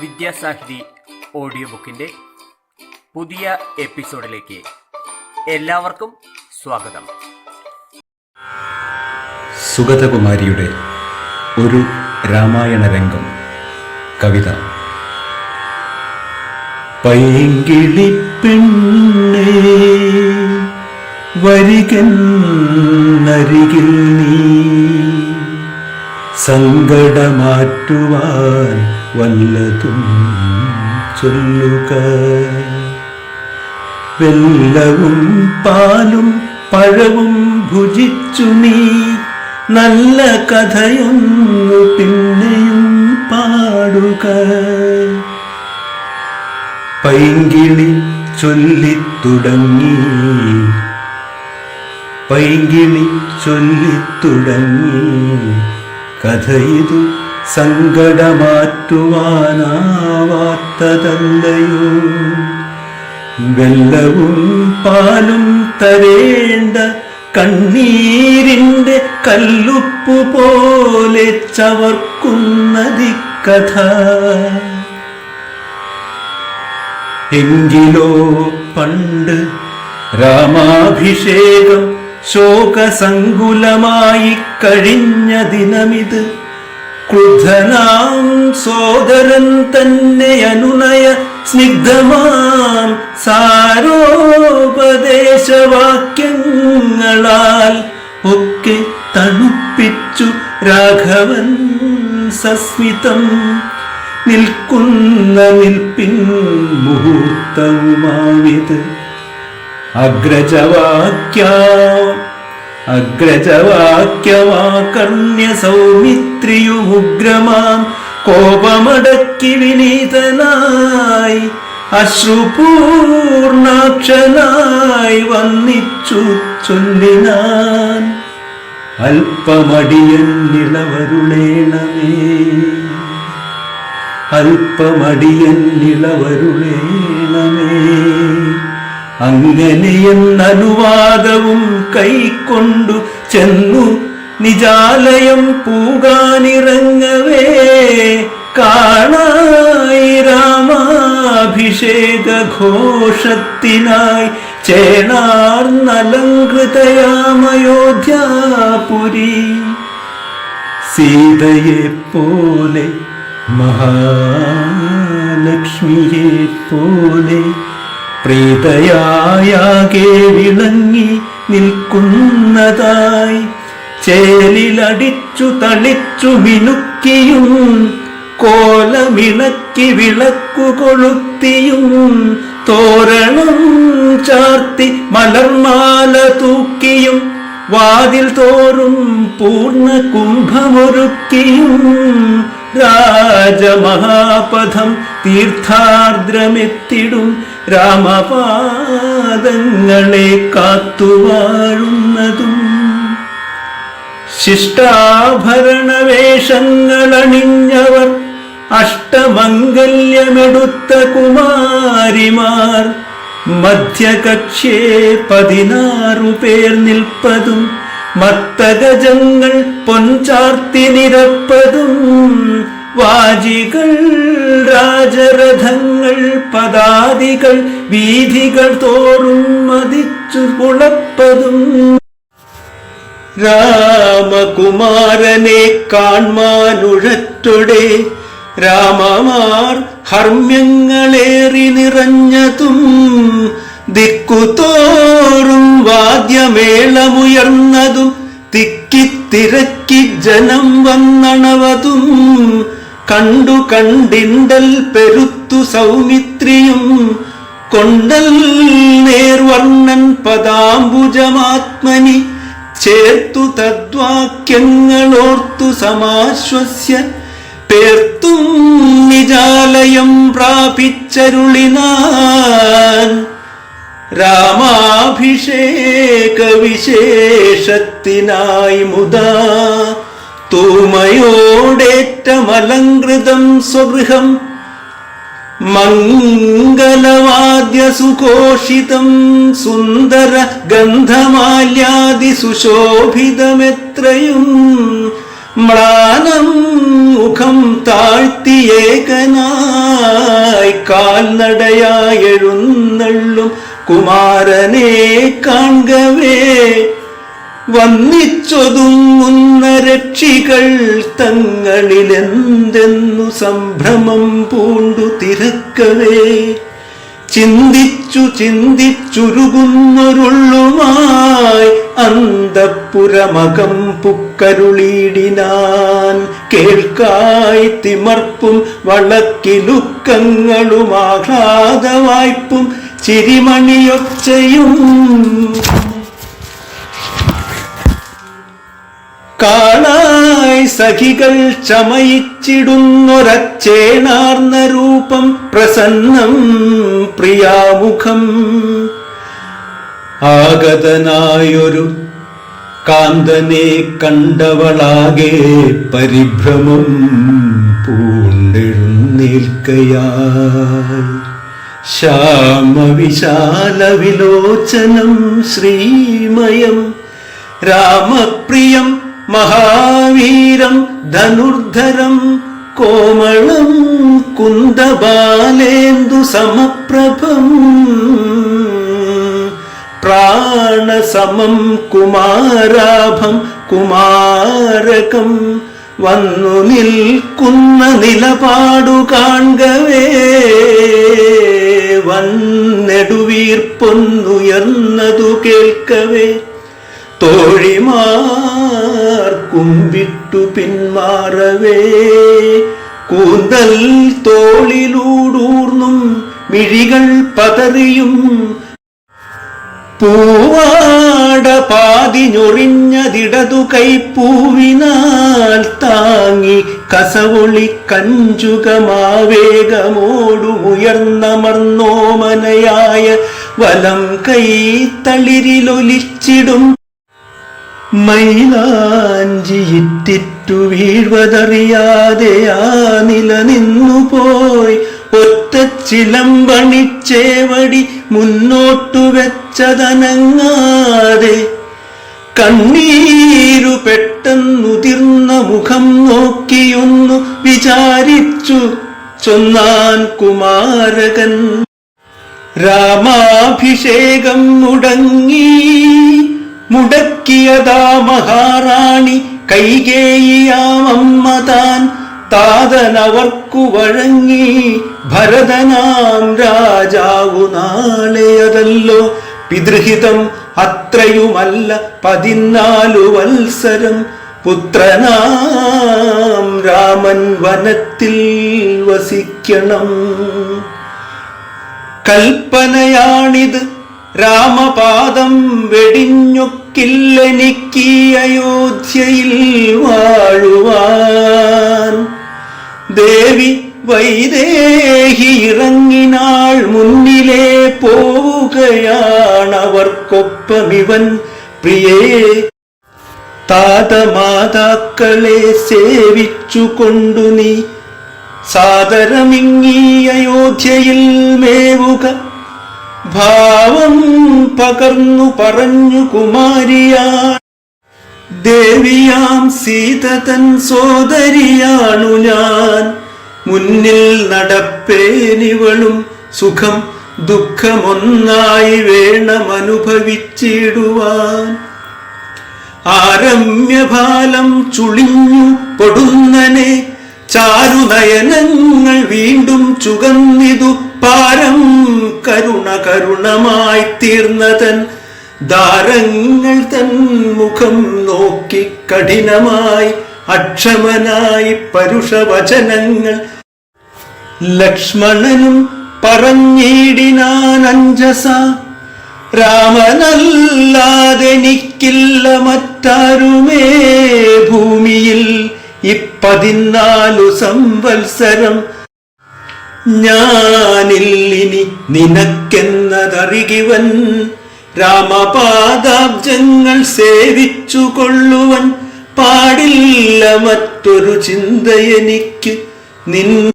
Vidyasahithi audio ബുക്കിന്റെ പുതിയ എപ്പിസോഡിലേക്ക് എല്ലാവർക്കും സ്വാഗതം. സുഗതകുമാരിയുടെ ഒരു രാമായണ രംഗം കവിത. പൈങ്കിളി പെണ്ണേ വരികന്നരികിൽ നീ സങ്കടമാറ്റുവാൻ വല്ലതും ചൊല്ലുക. വെല്ലവും പാലും പഴവും ഭുജിച്ചു നീ. നല്ല കഥയൊന്നു പിന്നെയും പാടുക. പൈങ്കിളി ചൊല്ലി ചൊല്ലിത്തുടങ്ങി പൈങ്കിളി ചൊല്ലിത്തുടങ്ങി കഥയിതു സങ്കടമാറ്റുവാനാവാത്തതല്ലയോ? വെള്ളവും പാലും തരേണ്ട കണ്ണീരിന്റെ കല്ലുപ്പു പോലെ ചവർക്കുന്നതി കഥ എങ്കിലോ പണ്ട് രാമാഭിഷേകം ശോകസങ്കുലമായി കഴിഞ്ഞ ദിനമിത്. ക്രുദ്ധനാം സോദരൻ തന്നെ അനുനയ സ്നിഗ്ധമാം സാരോപദേശവാക്യങ്ങളാൽ ഒക്കെ തണുപ്പിച്ചു രാഘവൻ സസ്മിതം. നിൽക്കുന്ന നിൽപ്പിൻ മുഹൂർത്തവുമാവിത് അഗ്രജവാക്യ അഗ്രജവാക്യമാകർണ്യ സൗമിത്രിയുമുഗ്രമാം കോപമടക്കി വിനീതനായി അശ്രുപൂർണാക്ഷനായി വന്നിച്ചു ചൊല്ലിനാൻ അല്പമടിയൻ നിലവരുളേണമേ അല്പമടിയൻ നിലവരുളേണമേ അങ്ങനെയെന്നനുവാദവും കൈക്കൊണ്ടു ചെന്നു. നിജാലയം പൂകാനിറങ്ങവേ കാണായി രാമാഭിഷേക ഘോഷത്തിനായി ചേണാർന്നലങ്കൃതയാമയോധ്യാപുരി. സീതയെ പോലെ മഹാലക്ഷ്മിയെ പോലെ പ്രീതയായാകെ വിളങ്ങി നിൽക്കുന്നതായി ചേലിലടിച്ചു തളിച്ചു മിനുക്കിയും കോലമിളക്കി വിളക്കു കൊളുത്തിയും തോരണം ചാർത്തി മലർമാല തൂക്കിയും വാതിൽ തോറും പൂർണ കുംഭമൊരുക്കിയും രാജമഹാപഥം തീർത്ഥാർദ്രമെത്തിടും രാമപാദങ്ങളെ കാത്തുവാഴുന്നതും. ശിഷ്ടാഭരണവേഷങ്ങളണിഞ്ഞവർ അഷ്ടമംഗല്യമെടുത്ത കുമാരിമാർ മധ്യകക്ഷേ പതിനാറു പേർ നിൽപ്പതും മത്തഗജങ്ങൾ പൊൻചാർത്തി നിരപ്പതും വാജികൾ രാജരഥങ്ങൾ പദാദികൾ വീഥികൾ തോറും മതിച്ചു പുളപ്പതും രാമകുമാരനെ കാൺമാനുഴറ്റൊടെ രാമമാർ ഹർമ്മ്യങ്ങളേറി നിറഞ്ഞതും ദിക്കുതോറും വാദ്യമേളമുയർന്നതും തിക്കിത്തിരക്കി ജനം വന്നണവതും കണ്ടു കണ്ടിണ്ടൽ പെരുത്തു സൗമിത്രിയും കൊണ്ടൽ നേർവർണൻ പദാംബുജമാത്മനി ചേർത്തു തദ്വാക്യങ്ങളോർത്തു സമാശ്വസ്യ പേർത്തും നിജാലയം പ്രാപിച്ചരുളിനാൻ രാമാഭിഷേക വിശേഷത്തിനായി മുതാ തൂമയോടേറ്റമലങ്കൃതം സ്വഗൃഹം മംഗലവാദ്യസുഘോഷിതം സുന്ദര ഗന്ധമാല്യാദി സുശോഭിതമെത്രയും മ്ലാനം മുഖം താഴ്ത്തിയേകനായി കാൽനടയായി എഴുന്നള്ളും കുമാരനെ കാണവേ വന്നിച്ചൊതുങ്ങുന്ന രക്ഷികൾ തങ്ങളിലെന്തെന്നു സംഭ്രമം പൂണ്ടു തിരക്കവേ. ചിന്തിച്ചു ചിന്തിച്ചുരുകുന്നൊരുള്ളുമായി അന്തപ്പുരമകം പുക്കരുളീടിനാൻ കേൾക്കായി തിമർപ്പും വളക്കിലുക്കങ്ങളും ആഹ്ലാദവായ്പും ചിരിമണിയൊച്ചയും കാണായി സഖികൾ ചമയിച്ചിടുന്നൊരച്ചേണാർന്ന രൂപം പ്രസന്നം പ്രിയാമുഖം. ആഗതനായൊരു കാന്തനെ കണ്ടവളാകെ പരിഭ്രമം പൂണ്ടെഴുന്നേൽക്കയായി ശ്യാമവിശാല വിലോചനം ശ്രീമയം. രാമപ്രിയം മഹാവീരം ധനുർധരം കോമളം കുന്ദബാലേന്ദു സമപ്രഭം. പ്രാണസമം കുമാരാഭം കുമാരകം വന്നു നിൽക്കുന്ന നിലപാടു കാൺകവേ വന്നെടുവീർപ്പൊന്നുയർന്നതു കേൾക്കവേ. തോഴിമാർ കുമ്പിട്ടു പിന്മാറവേ. കൂന്തൽ തോളിലൂടൂർന്നും മിഴികൾ പതറിയും പൂവാട പാതിഞ്ഞൊറിഞ്ഞതിടതു കൈപ്പൂവിനാൽ താങ്ങി കസവൊളി കഞ്ചുകമാവേഗമോടുമുയർന്നമർന്നോമനയായ വലം കൈ തളിരിലൊലിച്ചിടും. മൈലാഞ്ചിയിറ്റിറ്റു വീഴ്വതറിയാതെ ആ നില നിന്നുപോയി. ഒറ്റ ചിലമ്പണിച്ചേവടി മുന്നോട്ടു വെച്ചതനങ്ങാതെ കണ്ണീരു പെട്ടെന്നുതിർന്ന മുഖം നോക്കിയൊന്നു വിചാരിച്ചു ചൊന്നാൻ കുമാരകൻ. രാമാഭിഷേകം മുടങ്ങി മുടക്കിയതാ മഹാറാണി കൈകേയിയാമമ്മ താൻ താതനവർക്കു വഴങ്ങി ഭരതനാം രാജാവു നാളെയതല്ലോ പിതൃഹിതം അത്രയുമല്ല പതിനാലു വത്സരം. പുത്രനാം രാമൻ വനത്തിൽ വസിക്കണം. കൽപ്പനയാണിത്. രാമപാദം വെടിഞ്ഞൊക്കില്ലെനിക്ക് അയോധ്യയിൽ വാഴുവാൻ. ദേവി വൈദേഹി ഇറങ്ങിനാൾ മുന്നിലേ പോവുകയാണവർക്കൊപ്പമിവൻ. പ്രിയേ താതമാതാക്കളെ സേവിച്ചു കൊണ്ടു നീ. സാദരമിങ്ങി അയോധ്യയിൽ മേവുക. ഭാവം പകർന്നു പറഞ്ഞു കുമാരിയാ. ദേവിയാം സീത തൻ സോദരിയാണു ഞാൻ. മുന്നിൽ നടപ്പേനിവളും സുഖം ദുഃഖമൊന്നായി വേണമനുഭവിച്ചിടുവാൻ. ആരമ്യഭാലം ചുളിഞ്ഞു പൊടുന്നനെ ചാരുനയനങ്ങൾ വീണ്ടും ചുകന്നിതു പാരം കരുണ കരുണമായി തീർന്നതൻ ദാരങ്ങൾ തൻ മുഖം നോക്കി കഠിനമായി അക്ഷമനായി പരുഷവചനങ്ങൾ. ലക്ഷ്മണനും പറഞ്ഞിടിനാൻ അഞ്ജസ രാമനല്ലാതെനിക്കില്ല മറ്റാരുമേ ഭൂമിയിൽ. ഇപ്പതിനാലു സംവത്സരം ഞാനില്ലിനി നിനക്കെന്നതറികിവൻ രാമപാദാബ്ജങ്ങൾ സേവിച്ചു കൊള്ളുവൻ പാടില്ല മറ്റൊരു ചിന്തയെനിക്ക്. നിൻ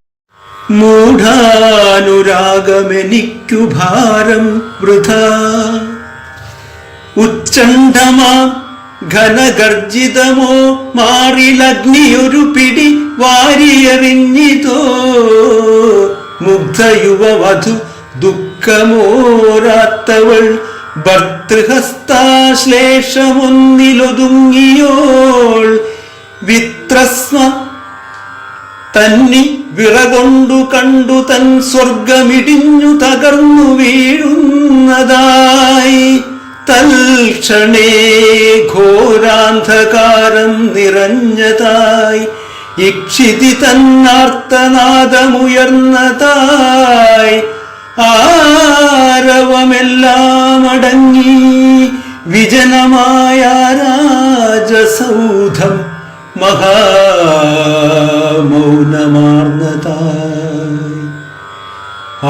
മൂഢാനുരാഗമെനിക്കു ഭാരം വൃഥ. ഉച്ചണ്ഡമാ ഘനഗർജിതമോ മാറിലഗ്നിയൊരു പിടി വാരിയെറിഞ്ഞിതോ. മുഗ്ധയുവവധു ദുഃഖമോരാത്തവൾ ഭർത്തൃഹസ്താശ്ലേഷമൊന്നിലൊതുങ്ങിയോൾ വിത്രസ്മ തന്നി വിറകൊണ്ടു കണ്ടു തൻ സ്വർഗമിടിഞ്ഞു തകർന്നു വീഴുന്നതായി. തൽക്ഷണേ ഘോരാന്ധകാരം നിറഞ്ഞതായി. ഇക്ഷിതി തന്നാർത്തനാദമുയർന്നതായി ആരവമെല്ലാം അടങ്ങി വിജനമായ രാജസൗധം മഹാമൗനമാർന്നതായി.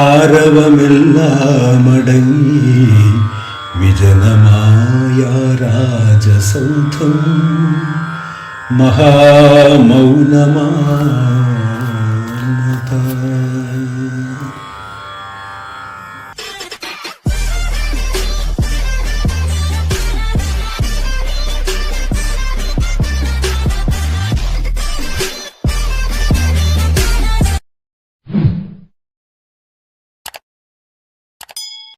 ആരവമെല്ലാം അടങ്ങി വിജനമായ രാജസൗധം മഹാമൗനമാർന്നതായി.